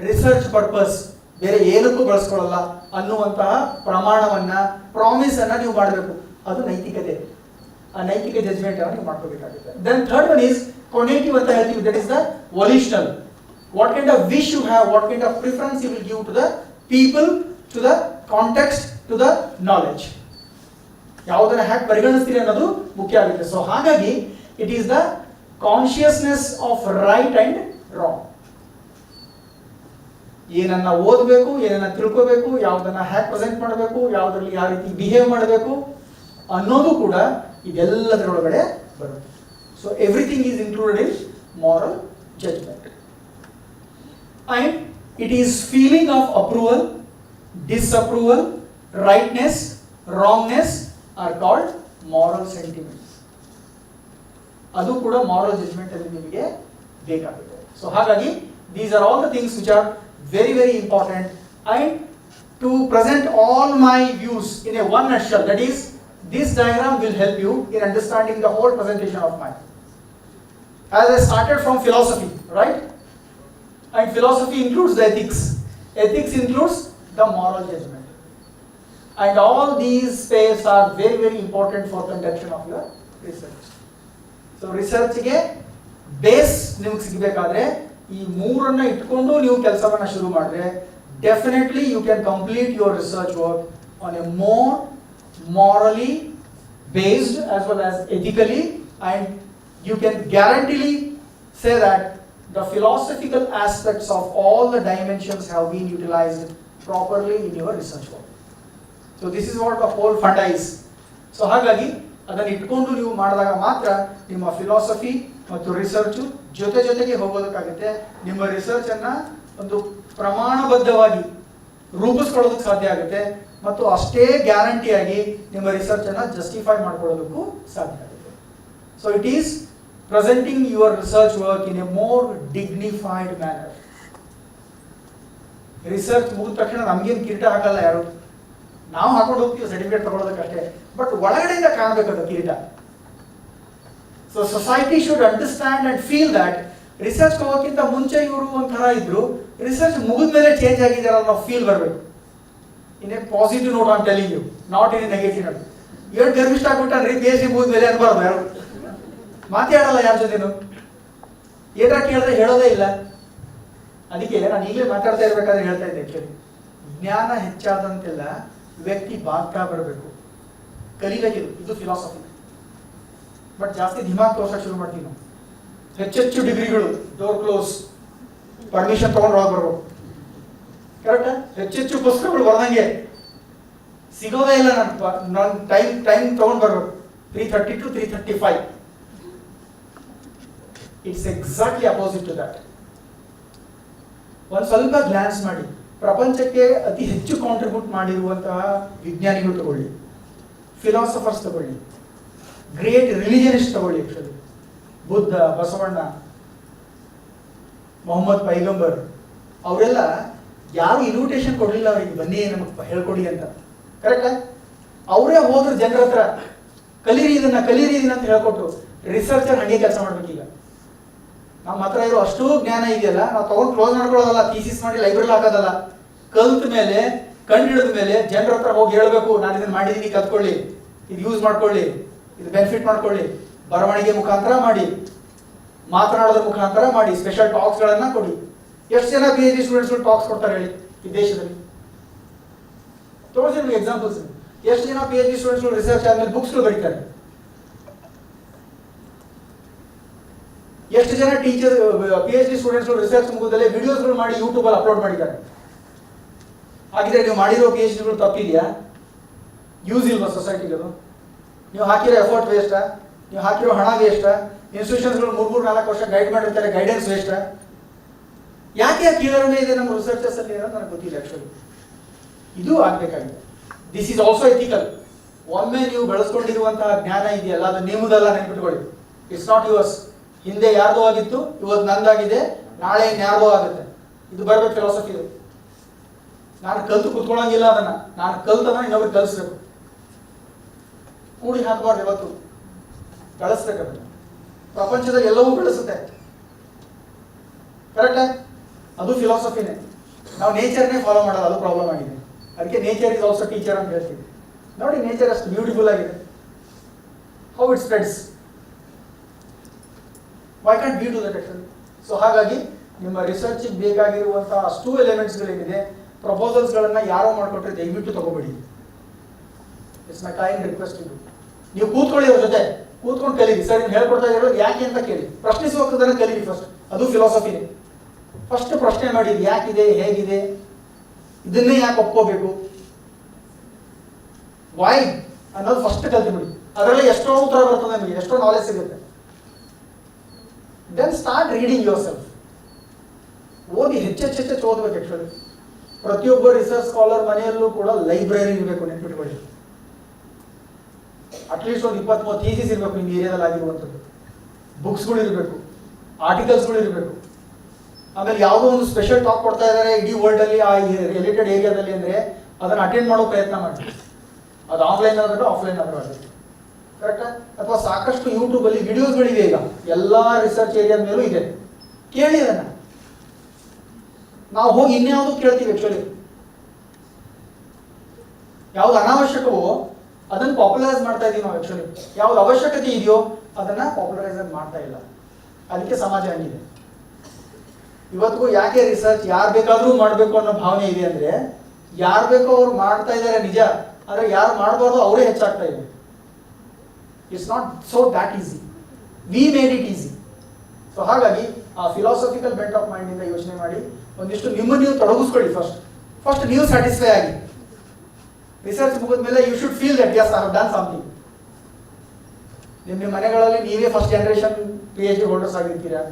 research purpose ಬೇರೆ ಏನಕ್ಕೂ ಬಳಸ್ಕೊಳ್ಳಲ್ಲ. ಅನ್ನುವಂತಹ ಪ್ರಮಾಣವನ್ನ ಪ್ರಾಮಿಸ್ ಅನ್ನ ನೀವು ಮಾಡಬೇಕು. ಅದು ನೈತಿಕತೆ. ಆ ನೈತಿಕ ಜಜ್ಮೆಂಟ್ ಮಾಡ್ಕೋಬೇಕಾಗುತ್ತೆ. Then third one is conative ಅಂತ ಹೇಳ್ತೀವಿ that is the volitional what kind of wish you have, what kind of preference you will give to the people to the context, to the knowledge. ಯಾವುದನ್ನು ಹ್ಯಾಕ್ ಪರಿಗಣಿಸ್ತೀರಿ ಅನ್ನೋದು ಮುಖ್ಯ ಆಗುತ್ತೆ. So ಹಾಗಾಗಿ it is the consciousness of right and wrong ಏನನ್ನ ಓದಬೇಕು ಏನನ್ನ ತಿಳ್ಕೋಬೇಕು ಯಾವುದನ್ನ ಹ್ಯಾಕ್ ಪ್ರೆಸೆಂಟ್ ಮಾಡಬೇಕು ಯಾವುದರಲ್ಲಿ ಯಾವ ರೀತಿ ಬಿಹೇವ್ ಮಾಡಬೇಕು ಅನ್ನೋದು ಕೂಡ ಇದೆಲ್ಲದರೊಳಗಡೆ ಬರುತ್ತೆ. So everything is included in moral judgement And it is feeling of approval disapproval rightness, wrongness are called moral sentiments. ಅದು ಕೂಡ ಮಾರಲ್ ಜಜ್ಮೆಂಟ್ ಅಲ್ಲಿ ನಿಮಗೆ ಬೇಕಾಗುತ್ತೆ ಸೊ ಹಾಗಾಗಿ these are all the things which are very very important and to present all my views in a one nutshell that is this diagram will help you in understanding the whole presentation of my as I started from philosophy, right? And philosophy includes the ethics. Ethics includes the moral judgment. And all these spaces are very, very important for conduction of your research. So ರಿಸರ್ಚ್ಗೆ base ನಿಮ್ಗೆ ಸಿಗಬೇಕಾದ್ರೆ ಈ ಮೂರನ್ನ ಇಟ್ಕೊಂಡು ನೀವು ಕೆಲಸವನ್ನ ಶುರು ಮಾಡಿದ್ರೆ definitely you can complete your research work on a more morally based as well as ethically and you can guaranteely say that the philosophical aspects of all the dimensions have been utilized properly in your research work so this is what the whole funda is so ಹಾಗಾಗಿ ಅದನ್ನು ಇಟ್ಕೊಂಡು ನೀವು ಮಾಡಿದಾಗ ಮಾತ್ರ ನಿಮ್ಮ philosophy ಮತ್ತು research ಜೊತೆ ಜೊತೆಗೆ ಹೋಗೋದಕ್ಕಾಗುತ್ತೆ. ನಿಮ್ಮ ರಿಸರ್ಚನ್ನು ಒಂದು ಪ್ರಮಾಣಬದ್ಧವಾಗಿ ರೂಪಿಸ್ಕೊಳ್ಳೋದಕ್ಕೆ ಸಾಧ್ಯ ಆಗುತ್ತೆ ಮತ್ತು ಅಷ್ಟೇ ಗ್ಯಾರಂಟಿಯಾಗಿ ನಿಮ್ಮ ರಿಸರ್ಚನ್ನು ಜಸ್ಟಿಫೈ ಮಾಡ್ಕೊಳ್ಳೋದಕ್ಕೂ ಸಾಧ್ಯ ಆಗುತ್ತೆ. So it is presenting your research work in a more dignified manner research ಮುಗಿದ ತಕ್ಷಣ ನಮ್ಗೇನು ಕಿರೀಟ ಹಾಕಲ್ಲ ಯಾರು? ನಾವು ಹಾಕೊಂಡು ಹೋಗ್ತೀವಿ ಸರ್ಟಿಫಿಕೇಟ್ ತಗೊಳ್ಳೋದಕ್ಕಷ್ಟೇ ಬಟ್ ಒಳಗಡೆಯಿಂದ ಕಾಣಬೇಕದು ಕಿರೀಟ. So society should understand and feel that research ಹೋಗೋಕ್ಕಿಂತ ಮುಂಚೆ ಇವರು ಒಂಥರ ಇದ್ರು. ರಿಸರ್ಚ್ ಮುಗಿದ ಮೇಲೆ ಚೇಂಜ್ ಆಗಿದ್ದಾರೆ ಅನ್ನೋ ಫೀಲ್ ಬರಬೇಕು. In a positive note on telling you not in negative note ಎಷ್ಟು ಗರ್ವಿಷ್ಟ ಆಗ್ಬಿಟ್ಟಾನ್ರಿ? ಪಿ ಎಚ್ ಮುಗಿದ ಮೇಲೆ ಅನ್ಬಾರ್ದು ಯಾರು? ಮಾತಾಡಲ್ಲ ಯಾರ ಜೊತೆನು? ಏನಾರ ಕೇಳಿದ್ರೆ ಹೇಳೋದೇ ಇಲ್ಲ. ಅದಕ್ಕೆ ನಾನು ಈಗಲೇ ಮಾತಾಡ್ತಾ ಇರ್ಬೇಕಾದ್ರೆ ಹೇಳ್ತಾ ಇದ್ದೆ, ಕೇಳಿ. ಜ್ಞಾನ ಹೆಚ್ಚಾದಂತೆಲ್ಲ ವ್ಯಕ್ತಿ ಬಾಗ್ತಾ ಬರಬೇಕು. ಕಲಿಬೇಕಿದು ಇದು ಫಿಲಾಸಫಿ ಬಟ್ ಜಾಸ್ತಿ ದಿಮಾಗ್ ತೋರ್ಸಕ್ ಶುರು ಮಾಡ್ತೀವಿ ನಾವು ಹೆಚ್ಚೆಚ್ಚು ಡಿಗ್ರಿಗಳು ಡೋರ್ ಕ್ಲೋಸ್ ಪರ್ಮಿಷನ್ ತಗೊಂಡು ಒಳಗೆ ಬರ್ಬೇಕು. ಕರೆಕ್ಟ್ ಹೆಚ್ಚೆಚ್ಚು ಪುಸ್ತಕಗಳು ಬರ್ದಂಗೆ ಸಿಗೋದೇ ಇಲ್ಲ ನನ್ನ ಟೈಮ್ ಟೈಮ್ ತಗೊಂಡು ಬರ್ಬೇಕು. Three thirty to three thirty five it's exactly opposite to that ಒಂದು ಸ್ವಲ್ಪ ಗ್ಲಾನ್ಸ್ ಮಾಡಿ. ಪ್ರಪಂಚಕ್ಕೆ ಅತಿ ಹೆಚ್ಚು ಕಾಂಟ್ರಿಬ್ಯೂಟ್ ಮಾಡಿರುವಂತಹ ವಿಜ್ಞಾನಿಗಳು ತಗೊಳ್ಳಿ. ಫಿಲಾಸಫರ್ಸ್ ತಗೊಳ್ಳಿ. ಗ್ರೇಟ್ ರಿಲಿಜಿಯನಿಸ್ಟ್ ತಗೊಳ್ಳಿ ಆ್ಯಕ್ಚುಲಿ ಬುದ್ಧ, ಬಸವಣ್ಣ, ಮೊಹಮ್ಮದ್ ಪೈಗಂಬರ್, ಅವರೆಲ್ಲ ಯಾರು ಇನ್ವಿಟೇಷನ್ ಕೊಡಲಿಲ್ಲ ಅವ್ರಿಗೆ, ಬನ್ನಿ ನಮಗೆ ಹೇಳ್ಕೊಡಿ ಅಂತ. ಕರೆಕ್ಟಾ ಅವರೇ ಹೋದ್ರು ಜನರ ಹತ್ರ. ಕಲೀರಿ ಇದನ್ನ ಕಲೀರಿ ಇದನ್ನ ಅಂತ ಹೇಳ್ಕೊಟ್ರು. ರಿಸರ್ಚರ್ ಹಂಗೆ ಕೆಲಸ ಮಾಡ್ಬೇಕೀಗ. ನಮ್ಮ ಹತ್ರ ಇರೋ ಅಷ್ಟು ಜ್ಞಾನ ಇದೆಯಲ್ಲ, ನಾವು ತಗೊಂಡು ಕ್ಲೋಸ್ ಮಾಡ್ಕೊಳ್ಳೋದಲ್ಲ ಥೀಸಿಸ್ ಮಾಡಿ ಲೈಬ್ರರಿ ಹಾಕೋದಲ್ಲ. ಕಲ್ತ ಮೇಲೆ ಕಂಡು ಮೇಲೆ ಜನರ ಹತ್ರ ಹೋಗಿ ಹೇಳಬೇಕು, ನಾನು ಇದನ್ನ ಮಾಡಿದೀನಿ, ಕಲ್ತ್ಕೊಳ್ಳಿ. ಇದು ಯೂಸ್ ಮಾಡ್ಕೊಳ್ಳಿ. ಇದು ಬೆನಿಫಿಟ್ ಮಾಡ್ಕೊಳ್ಳಿ. ಬರವಣಿಗೆ ಮುಖಾಂತರ ಮಾಡಿ. ಮಾತನಾಡೋದ್ರ ಮುಖಾಂತರ ಮಾಡಿ. ಸ್ಪೆಷಲ್ ಟಾಕ್ಸ್ಗಳನ್ನ ಕೊಡಿ. ಎಷ್ಟು ಜನ ಪಿ ಎಚ್ ಡಿ ಸ್ಟೂಡೆಂಟ್ಸ್ಗಳು ಟಾಕ್ಸ್ ಕೊಡ್ತಾರೆ ಹೇಳಿ, ಈ ದೇಶದಲ್ಲಿ? ತೋರಿಸಿ ನಿಮ್ಗೆ ಎಕ್ಸಾಂಪಲ್ಸ್ ಎಷ್ಟು ಜನ ಪಿ ಎಚ್ ಡಿ ಸ್ಟೂಡೆಂಟ್ಸ್ಗಳು ರಿಸರ್ಚ್ ಆದ್ಮೇಲೆ ಬುಕ್ಸ್ಗಳು ಬರೀತಾರೆ? ಎಷ್ಟು ಜನ teacher P H D students research ಮುಗಿದಲ್ಲೇ ವಿಡಿಯೋಸ್ಗಳು ಮಾಡಿ ಯೂಟ್ಯೂಬಲ್ಲಿ ಅಪ್ಲೋಡ್ ಮಾಡಿದ್ದಾರೆ? ಹಾಗಿದ್ರೆ ನೀವು ಮಾಡಿರೋ ಪಿ ಎಚ್ ಡಿಗಳು ತಪ್ಪಿದೆಯಾ? ಯೂಸ್ ಇಲ್ವಾ ಸೊಸೈಟಿಗೆ ಅದು? ನೀವು ಹಾಕಿರೋ ಎಫರ್ಟ್ ವೇಸ್ಟಾ ನೀವು ಹಾಕಿರೋ ಹಣ ವೇಸ್ಟಾ ಇನ್ಸ್ಟಿಟ್ಯೂಷನ್ಸ್ಗಳು ಮೂರು ಮೂರು, ನಾಲ್ಕು ವರ್ಷ ಗೈಡ್ ಮಾಡಿರ್ತಾರೆ ಗೈಡೆನ್ಸ್ ವೇಸ್ಟಾ ಯಾಕೆ ಆ ಕೀಳರಿಮೆ ಇದೆ ನಮ್ಮ ರಿಸರ್ಚರ್ಸಲ್ಲಿ ಅನ್ನೋದು ನನಗೆ ಗೊತ್ತಿಲ್ಲ ಆ್ಯಕ್ಚುಲಿ ಇದು ಆಗಬೇಕಾಗಿದೆ. ದಿಸ್ ಈಸ್ ಆಲ್ಸೋ ಎಥಿಕಲ್ ಒಮ್ಮೆ ನೀವು ಬೆಳೆಸ್ಕೊಂಡಿರುವಂತಹ ಜ್ಞಾನ ಇದೆಯಲ್ಲ, ಅದು ನಿಮ್ಮದಲ್ಲ ನೆನ್ಪಿಟ್ಕೊಳ್ಳಿ. ಇಟ್ಸ್ ನಾಟ್ ಯುವರ್ಸ್ ಹಿಂದೆ ಯಾರ್ದೋ ಆಗಿತ್ತು, ಇವತ್ತು ನಂದಾಗಿದೆ, ನಾಳೆ ಇನ್ಯಾರ್ದೋ ಆಗುತ್ತೆ. ಇದು ಬರ್ಬೇಕು ಫಿಲಾಸಫಿ ನಾನು ಕಲ್ತು ಕುತ್ಕೊಳ್ಳಂಗಿಲ್ಲ ಅದನ್ನ. ನಾನು ಕಲ್ತದನ್ನ ಇನ್ನೊಬ್ರಿಗೆ ಕಲಿಸ್ಬೇಕು. ಕೂಡಿ ಹಾಕಬಾರ್ದು ಇವತ್ತು ಕಳಿಸ್ಬೇಕು ಅದನ್ನ. ಪ್ರಪಂಚದಲ್ಲಿ ಎಲ್ಲವೂ ಬೆಳೆಸುತ್ತೆ. ಕರೆಕ್ಟ್ ಅದು ಫಿಲಾಸಫಿನೇ ನಾವು ನೇಚರ್ನೇ ಫಾಲೋ ಮಾಡೋದು, ಅದು ಪ್ರಾಬ್ಲಮ್ ಆಗಿದೆ. ಅದಕ್ಕೆ ನೇಚರ್ ಇಸ್ ಆಲ್ಸೋ ಟೀಚರ್ ಅಂತ ಹೇಳ್ತೀವಿ. ನೋಡಿ ನೇಚರ್ ಅಷ್ಟು ಬ್ಯೂಟಿಫುಲ್ ಆಗಿದೆ. How it spreads why can't due to that extent so ಹಾಗಾಗಿ ನಿಮ್ಮ ರಿಸರ್ಚಿಗೆ ಬೇಕಾಗಿರುವಂತಹ ಅಷ್ಟು ಎಲಿಮೆಂಟ್ಸ್ಗಳೇನಿದೆ ಪ್ರಪೋಸಲ್ಸ್ಗಳನ್ನು ಯಾರೋ ಮಾಡಿಕೊಟ್ರೆ ದಯವಿಟ್ಟು ತಗೋಬೇಡಿ. ಇಟ್ಸ್ ಮೈ ಕೈಂಡ್ ರಿಕ್ವೆಸ್ಟ್ ಇದು ನೀವು ಕೂತ್ಕೊಳ್ಳಿ ಅವ್ರ ಜೊತೆ. ಕೂತ್ಕೊಂಡು ಕಲೀರಿ. ಸರ್ ನೀವು ಹೇಳ್ಕೊಡ್ತಾ ಇರೋದು ಯಾಕೆ ಅಂತ ಕೇಳಿ. ಪ್ರಶ್ನಿಸುವಂಥದ್ದನ್ನ ಕಲೀರಿ ಫಸ್ಟ್ ಅದು ಫಿಲಾಸಫಿನೇ ಫಸ್ಟ್ ಪ್ರಶ್ನೆ ಮಾಡಿ ಯಾಕಿದೆ, ಹೇಗಿದೆ? ಇದನ್ನೇ ಯಾಕೆ ಒಪ್ಕೋಬೇಕು? ವೈ ಅನ್ನೋದು ಫಸ್ಟ್ ಕಲ್ತ್ಬಿಡಿ. ಅದರಲ್ಲಿ ಎಷ್ಟೋ ಉತ್ತರ ಬರ್ತದೆ ನಿಮಗೆ. ಎಷ್ಟೋ ನಾಲೆಜ್ ಸಿಗುತ್ತೆ. Then start reading yourself ಓದಿ ಹೆಚ್ಚೆಚ್ಚು ಹೆಚ್ಚೆಚ್ಚು ಓದ್ಬೇಕು ಆ್ಯಕ್ಚುಲಿ ಪ್ರತಿಯೊಬ್ಬ ರಿಸರ್ಚ್ ಸ್ಕಾಲರ್ ಮನೆಯಲ್ಲೂ ಕೂಡ ಲೈಬ್ರರಿ ಇರಬೇಕು ನೆನ್ಪಿಟ್ಕೊಳ್ಳಿ ಅಟ್ಲೀಸ್ಟ್ ಒಂದು ಇಪ್ಪತ್ತ್ ಮೂವತ್ತು ಥೀಸಿಸ್ ಇರಬೇಕು ನಿಮ್ಮ ಏರಿಯಾದಲ್ಲಿ ಆಗಿರುವಂಥದ್ದು. ಬುಕ್ಸ್ಗಳು ಇರಬೇಕು ಆರ್ಟಿಕಲ್ಸ್ಗಳು ಇರಬೇಕು. ಆಮೇಲೆ ಯಾವುದೋ ಒಂದು ಸ್ಪೆಷಲ್ ಟಾಕ್ ಕೊಡ್ತಾ ಇದ್ದಾರೆ ಇಡೀ ವರ್ಲ್ಡಲ್ಲಿ ಆ ರಿಲೇಟೆಡ್ ಏರಿಯಾದಲ್ಲಿ ಅಂದರೆ ಅದನ್ನು ಅಟೆಂಡ್ ಮಾಡೋ ಪ್ರಯತ್ನ ಮಾಡಿ ಅದು ಆನ್ಲೈನ್ ಆದರೂ ಆಫ್ಲೈನ್ ಆದರೂ ಆಗುತ್ತೆ ಕರೆಕ್ಟಾ ಅಥವಾ ಸಾಕಷ್ಟು ಯೂಟ್ಯೂಬ್ ಅಲ್ಲಿ ವಿಡಿಯೋಸ್ಗಳಿವೆ ಈಗ. ಎಲ್ಲಾ ರಿಸರ್ಚ್ ಏರಿಯಾದ ಮೇಲೂ ಇದೆ. ಕೇಳಿ ಅದನ್ನ. ನಾವು ಹೋಗಿ ಇನ್ಯಾವುದು ಕೇಳ್ತೀವಿ ಆಕ್ಚುಲಿ ಯಾವ್ದು ಅನಾವಶ್ಯಕವೋ ಅದನ್ನ ಪಾಪ್ಯುಲರೈಸ್ ಮಾಡ್ತಾ ಇದೀವಿ ನಾವು ಆಕ್ಚುಲಿ ಯಾವ್ದು ಅವಶ್ಯಕತೆ ಇದೆಯೋ ಅದನ್ನ ಪಾಪ್ಯುಲರೈಸ್ ಮಾಡ್ತಾ ಇಲ್ಲ. ಅದಕ್ಕೆ ಸಮಾಜ ಹಂಗಿದೆ. ಇವತ್ತಿಗೂ ಯಾಕೆ ರಿಸರ್ಚ್ ಯಾರು ಬೇಕಾದರೂ ಮಾಡಬೇಕು ಅನ್ನೋ ಭಾವನೆ ಇದೆ ಅಂದ್ರೆ, ಯಾರು ಬೇಕೋ ಅವ್ರು ಮಾಡ್ತಾ ಇದ್ದಾರೆ ನಿಜ, ಆದರೆ ಯಾರು ಮಾಡಬಾರ್ದು ಅವರೇ ಹೆಚ್ಚಾಗ್ತಾ ಇದೆ it's not so that easy we made it easy so ಹಾಗಾಗಿ ಆ ಫಿಲಾಸಫಿಕಲ್ ಬೆಂಟ್ ಆಫ್ ಮೈಂಡ್ ಇಂದ ಯೋಚನೆ ಮಾಡಿ, ಒಂದಿಷ್ಟು ನಿಮ್ಮ ನೀವು ತೊಡಗಿಸ್ಕೊಳ್ಳಿ ಫಸ್ಟ್ ಫಸ್ಟ್ ನೀವು ಸ್ಯಾಟಿಸ್ಫೈ ಆಗಿ. ರಿಸರ್ಚ್ ಮುಗಿದ್ಮೇಲೆ you should feel that yes I have done something ನಿಮ್ಮ ನಿಮ್ಮ ಮನೆಗಳಲ್ಲಿ ನೀವೇ first generation P H D holders ಆಗಿರ್ತೀರಾ?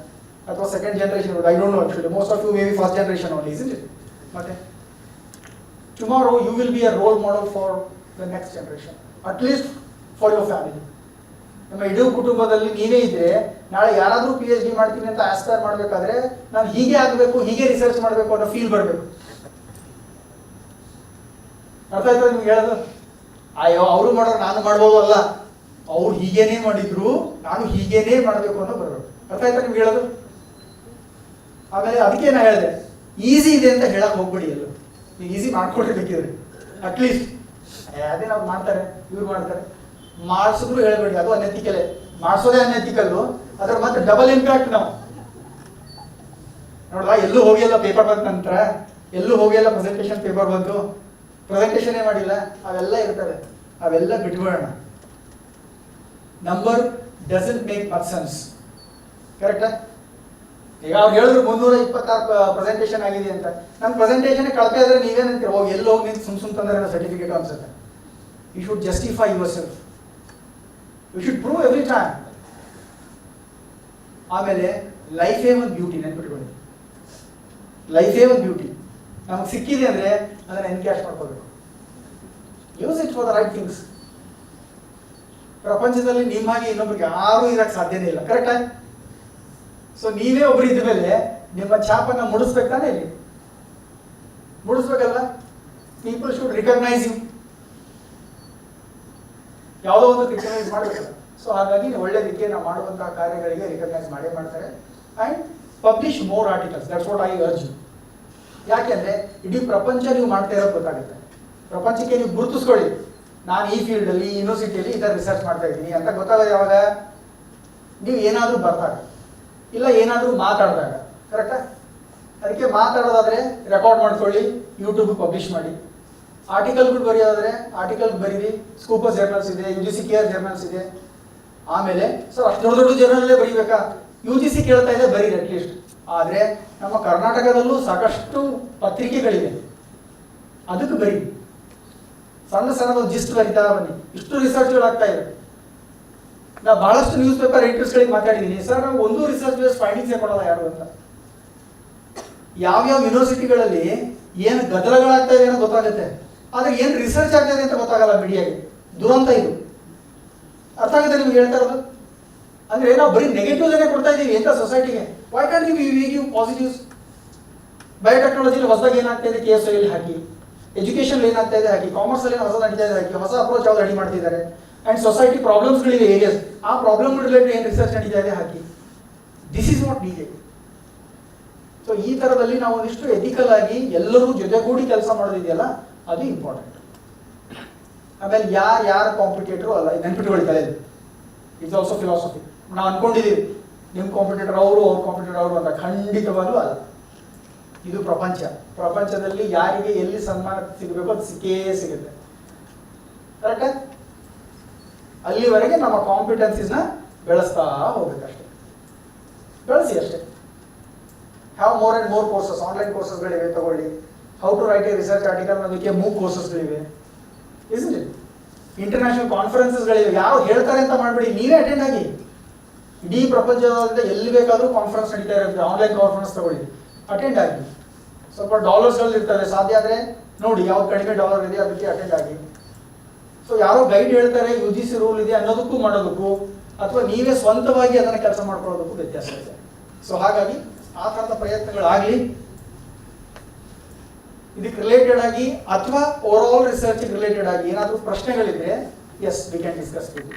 ಅಥವಾ second generation I don't know actually most of you may be first generation only is it ಮತ್ತೆ tomorrow you will be a role model for the next generation at least for your family ನಮ್ಮ ಇಡೀ ಕುಟುಂಬದಲ್ಲಿ ನೀವೇ ಇದ್ರೆ ನಾಳೆ ಯಾರಾದರೂ P H D ಮಾಡ್ತೀನಿ ಅಂತ ಆಸ್ಪೈರ್ ಮಾಡಬೇಕಾದ್ರೆ ನಾನು ಹೀಗೆ ಆಗಬೇಕು, ಹೀಗೆ ರಿಸರ್ಚ್ ಮಾಡಬೇಕು ಅನ್ನೋ ಫೀಲ್ ಬರಬೇಕು. ಅರ್ಥ ಆಯ್ತಾ ನಿಮ್ಗೆ ಹೇಳೋದು? ಅಯ್ಯೋ, ಅವರು ಮಾಡೋರು ನಾನು ಮಾಡ್ಬೋದು ಅಲ್ಲ. ಅವ್ರು ಹೀಗೇನೇ ಮಾಡಿದ್ರು, ನಾನು ಹೀಗೇನೇ ಮಾಡಬೇಕು ಅನ್ನೋ ಬರಬೇಕು. ಅರ್ಥ ಆಯ್ತಾ ನಿಮ್ಗೆ ಹೇಳೋದು? ಆಮೇಲೆ ಅದಕ್ಕೆ ನಾ ಹೇಳಿದೆ ಈಸಿ ಇದೆ ಅಂತ ಹೇಳಕ್ ಹೋಗ್ಬಿಡಿ ಎಲ್ಲ ಈಸಿ ಮಾಡ್ಕೊಳ್ಳಿ ಬೇಕಿದ್ರೆ ಅಟ್ಲೀಸ್ಟ್ ಅದೇ ನಾವು ಮಾಡ್ತಾರೆ, ಇವ್ರು ಮಾಡ್ತಾರೆ. ಮಾಡಿಸಿದ್ರು ಹೇಳ್ಬೇಡಿ ಅದು ಅನೈತಿಕಲೇ. ಮಾಡಿಸೋದೇ ಅನೈತಿಕಲ್ಲು, ಅದ್ರ ಮತ್ತೆ ಡಬಲ್ ಇಂಪ್ಯಾಕ್ಟ್ ನಾವು. ನೋಡ್ವಾ ಎಲ್ಲೂ ಹೋಗಿಲ್ಲ ಪೇಪರ್ ಬಂದ ನಂತರ, ಎಲ್ಲೂ ಹೋಗಿಲ್ಲ ಪ್ರೆಸೆಂಟೇಷನ್ ಪೇಪರ್ ಬಂತು ಪ್ರೆಸೆಂಟೇಷನೇ ಮಾಡಿಲ್ಲ, ಅವೆಲ್ಲ ಇರ್ತವೆ. ಅವೆಲ್ಲ ಬಿಟ್ಬಿಡೋಣ number doesn't make persons sense ಕರೆಕ್ಟಾ ಈಗ ಅವ್ರು ಹೇಳಿದ್ರು ಮುನ್ನೂರ ಇಪ್ಪತ್ತಾರು ಪ್ರೆಸೆಂಟೇಷನ್ ಆಗಿದೆ ಅಂತ. ನನ್ನ ಪ್ರೆಸೆಂಟೇಷನ್ ಕಳ್ತಾ ಇದ್ರೆ ನೀವೇನಂತೀರ? ಹೋಗಿ, ಎಲ್ಲಿ ಹೋಗಿ ನಿಂತು ಸುಮ್ ಸುಮ್ ತಂದ್ರೆ ಸರ್ಟಿಫಿಕೇಟ್ ಅನ್ಸುತ್ತೆ. You should justify yourself you should prove every time ಆಮೇಲೆ ಲೈಫೇ ಒಂದು ಬ್ಯೂಟಿ ನೆನ್ಪಿಟ್ಕೊಳ್ಳಿ. ಲೈಫೇ ಒಂದು ಬ್ಯೂಟಿ ನಮಗೆ ಸಿಕ್ಕಿದೆ ಅಂದರೆ ಅದನ್ನು ಎನ್ಕ್ಯಾಶ್ ಮಾಡ್ಕೋಬೇಕು. Use it for the right things ಪ್ರಪಂಚದಲ್ಲಿ ನಿಮ್ಮ ಹಾಗೆ ಇನ್ನೊಬ್ರಿಗೆ ಯಾರೂ ಇರಕ್ಕೆ ಸಾಧ್ಯನೇ ಇಲ್ಲ ಕರೆಕ್ಟಾ ಸೊ ನೀವೇ ಒಬ್ರು ಇದ್ದ ಮೇಲೆ ನಿಮ್ಮ ಛಾಪನ್ನು ಮುಡಿಸ್ಬೇಕು ತಾನೇ ಇಲ್ಲಿ? ಮುಡಿಸ್ಬೇಕಲ್ಲ ಪೀಪಲ್ ಶುಡ್ ರಿಕಗ್ನೈಸ್ ಯು ಯಾವುದೋ ಒಂದು ರಿಕಗ್ನೈಸ್ ಮಾಡಬೇಕು. ಸೊ ಹಾಗಾಗಿ ಒಳ್ಳೆ ರೀತಿಯ ನಾವು ಮಾಡುವಂತಹ ಕಾರ್ಯಗಳಿಗೆ ರಿಕಗ್ನೈಸ್ ಮಾಡೇ ಮಾಡ್ತಾರೆ. And publish more articles that's what I urge ಯಾಕೆಂದ್ರೆ ಇಡೀ ಪ್ರಪಂಚ ನೀವು ಮಾಡ್ತಾ ಇರೋದು ಗೊತ್ತಾಗುತ್ತೆ. ಪ್ರಪಂಚಕ್ಕೆ ನೀವು ಗುರುತಿಸ್ಕೊಳ್ಳಿ. ನಾನು ಈ ಫೀಲ್ಡಲ್ಲಿ ಈ ಯೂನಿವರ್ಸಿಟಿಯಲ್ಲಿ ಈ ರಿಸರ್ಚ್ ಮಾಡ್ತಾ ಇದ್ದೀನಿ ಅಂತ ಗೊತ್ತಾಗೋದು ಯಾವಾಗ? ನೀವು ಏನಾದರೂ ಬರ್ದಾಗ. ಇಲ್ಲ ಏನಾದರೂ ಮಾತಾಡಿದಾಗ. ಕರೆಕ್ಟಾ ಅದಕ್ಕೆ ಮಾತಾಡೋದಾದರೆ ರೆಕಾರ್ಡ್ ಮಾಡ್ಕೊಳ್ಳಿ ಯೂಟ್ಯೂಬ್ ಪಬ್ಲಿಷ್ ಮಾಡಿ. ಆರ್ಟಿಕಲ್ಗಳು ಬರೆಯೋದಾದ್ರೆ ಆರ್ಟಿಕಲ್ ಬರೀರಿ ಸ್ಕೂಪರ್ ಜರ್ನಲ್ಸ್ ಇದೆ U G C care journals ಇದೆ. ಆಮೇಲೆ ಸರ್ ಅಷ್ಟು ದೊಡ್ಡ ದೊಡ್ಡ ಜರ್ನಲ್ಲೇ ಬರೀಬೇಕಾ? ಯು ಜಿ ಸಿ ಕೇಳ್ತಾ ಇದೆ, ಬರೀರಿ ಅಟ್ಲೀಸ್ಟ್ ಆದರೆ, ನಮ್ಮ ಕರ್ನಾಟಕದಲ್ಲೂ ಸಾಕಷ್ಟು ಪತ್ರಿಕೆಗಳಿವೆ. ಅದಕ್ಕೆ ಬರೀ. ಸಣ್ಣ ಸಣ್ಣ ಜಿಸ್ಟ್ ಬರಿತಾ ಬನ್ನಿ. ಇಷ್ಟು ರಿಸರ್ಚ್ಗಳಾಗ್ತಾ ಇದೆ. ನಾ ಬಹಳಷ್ಟು ನ್ಯೂಸ್ ಪೇಪರ್ ಗಳಿಗೆ ಮಾತಾಡಿದ್ದೀನಿ ಸರ್ ನಾವು ಒಂದು ರಿಸರ್ಚ್ ಬೇಸ್ ಫೈಂಡಿಂಗ್ಸೇ ಕೊಡೋಲ್ಲ ಯಾರು ಅಂತ. ಯಾವ್ಯಾವ ಯೂನಿವರ್ಸಿಟಿಗಳಲ್ಲಿ ಏನು ಗದ್ದಲಗಳಾಗ್ತಾ ಇದೆ ಅನ್ನೋ ಗೊತ್ತಾಗುತ್ತೆ. ಆದ್ರೆ ಏನು ರಿಸರ್ಚ್ ಆಗ್ತದೆ ಅಂತ ಗೊತ್ತಾಗಲ್ಲ ಮೀಡಿಯಾಗೆ ದುರಂತ ಇದು. ಅರ್ಥ ಆಗುತ್ತೆ ನಿಮ್ಗೆ ಹೇಳ್ತಾ ಇರೋದು? ಅಂದ್ರೆ ನಾವು ಬರೀ ನೆಗೆಟಿವ್ ಕೊಡ್ತಾ ಇದ್ದೀವಿ ಎಂತ ಸೊಸೈಟಿಗೆ why can you you give positives ಬಯೋಟೆಕ್ನಾಲಜಿಲಿ ಹೊಸದಾಗಿ ಏನಾಗ್ತಾ ಇದೆ? ಕೆ ಎಸ್ ಐಲಿ ಹಾಕಿ ಎಜುಕೇಶನ್ ಏನಾಗ್ತಾ ಇದೆ? ಹಾಕಿ. ಕಾಮರ್ಸಲ್ಲಿ ಹೊಸ ನಡೀತಾ ಇದೆ? ಹಾಕಿ. ಹೊಸ ಅಪ್ರೋಚ್ ಯಾವ್ದು ರೆಡಿ ಮಾಡ್ತಿದ್ದಾರೆ? ಆ್ಯಂಡ್ ಸೊಸೈಟಿ ಪ್ರಾಬ್ಲಮ್ಸ್ಗಳಿವೆ ಏರಿಯಾಸ್ ಆ ಪ್ರಾಬ್ಲಮ್ ರಿಲೇಟೆಡ್ ಏನು ರಿಸರ್ಚ್ ನಡೀತಾ ಇದೆ? ಹಾಕಿ. This is not needed so ಈ ಥರದಲ್ಲಿ ನಾವು ಒಂದಿಷ್ಟು ಎಥಿಕಲ್ ಆಗಿ ಎಲ್ಲರೂ ಜೊತೆಗೂಡಿ ಕೆಲಸ ಮಾಡೋದಿದೆಯಲ್ಲ? ಅದು ಇಂಪಾರ್ಟೆಂಟ್ ಆಮೇಲೆ ಯಾರು ಯಾರು ಕಾಂಪಿಟೇಟರು ಅಲ್ಲ ನೆನ್ಪಿಟ್ಕೊಳ್ಳಿ ತಲೆಯಲ್ಲಿ ಇಟ್ಸ್ ಆಲ್ಸೋ ಫಿಲಾಸಫಿ ನಾವು ಅನ್ಕೊಂಡಿದ್ದೀವಿ ನಿಮ್ಮ ಕಾಂಪಿಟೇಟರ್ ಅವರು, ಅವ್ರ ಕಾಂಪಿಟೇಟರ್ ಅವರು ಅಂತ ಖಂಡಿತವಾಗ್ಲೂ ಅಲ್ಲ. ಇದು ಪ್ರಪಂಚ. ಪ್ರಪಂಚದಲ್ಲಿ ಯಾರಿಗೆ ಎಲ್ಲಿ ಸನ್ಮಾನ ಸಿಗಬೇಕು ಅದು ಸಿಕ್ಕೇ ಸಿಗುತ್ತೆ. ಕರೆಕ್ಟಾ ಅಲ್ಲಿವರೆಗೆ ನಮ್ಮ ಕಾಂಪಿಟೆನ್ಸಿಸ್ನ ಬೆಳೆಸ್ತಾ ಹೋಗ್ಬೇಕಷ್ಟೇ. ಬೆಳೆಸಿ ಅಷ್ಟೇ. Have more and more courses online ಕೋರ್ಸಸ್ಗಳಿವೆ ತಗೊಳ್ಳಿ. To write a research article ಅನ್ನೋದಕ್ಕೆ ಮೂಕ್ ಕೋರ್ಸಸ್ಗಳಿವೆ ಇಸ್ಂಟ್ ಇಟ್ ಇಂಟರ್ನ್ಯಾಷನಲ್ ಕಾನ್ಫರೆನ್ಸಸ್ಗಳಿವೆ ಯಾರು ಹೇಳ್ತಾರೆ ಅಂತ ಮಾಡಬೇಡಿ. ನೀವೇ ಅಟೆಂಡ್ ಆಗಿ. ಇಡೀ ಪ್ರಪಂಚದಾದ್ಯಂತ ಎಲ್ಲಿ ಬೇಕಾದರೂ ಕಾನ್ಫರೆನ್ಸ್ ನಡೀತಾ ಇರುತ್ತೆ. ಆನ್ಲೈನ್ ಕಾನ್ಫರೆನ್ಸ್ ತಗೊಳ್ಳಿ. ಅಟೆಂಡ್ ಆಗಿ. ಸ್ವಲ್ಪ ಡಾಲರ್ಸ್ಗಳು ಇರ್ತವೆ ಸಾಧ್ಯ ಆದರೆ ನೋಡಿ ಯಾವ ಕಡಿಮೆ ಡಾಲರ್ ಇದೆ ಅದಕ್ಕೆ ಅಟೆಂಡ್ ಆಗಿ. ಸೊ ಯಾರೋ ಗೈಡ್ ಹೇಳ್ತಾರೆ ಯು ಜಿ ಸಿ ರೂಲ್ ಇದೆ ಅನ್ನೋದಕ್ಕೂ ಮಾಡೋದಕ್ಕೂ, ಅಥವಾ ನೀವೇ ಸ್ವಂತವಾಗಿ ಅದನ್ನು ಕೆಲಸ ಮಾಡ್ಕೊಳ್ಳೋದಕ್ಕೂ ವ್ಯತ್ಯಾಸ ಇದೆ. ಸೊ ಹಾಗಾಗಿ ಆ ಥರದ ಪ್ರಯತ್ನಗಳಾಗಲಿ ಇದಕ್ಕೆ ರಿಲೇಟೆಡ್ ಆಗಿ ಅಥವಾ ಓವರ್ ಆಲ್ ರಿಸರ್ಚ್ ರಿಲೇಟೆಡ್ ಆಗಿ ಏನಾದರೂ ಪ್ರಶ್ನೆಗಳಿದ್ರೆ yes we can discuss with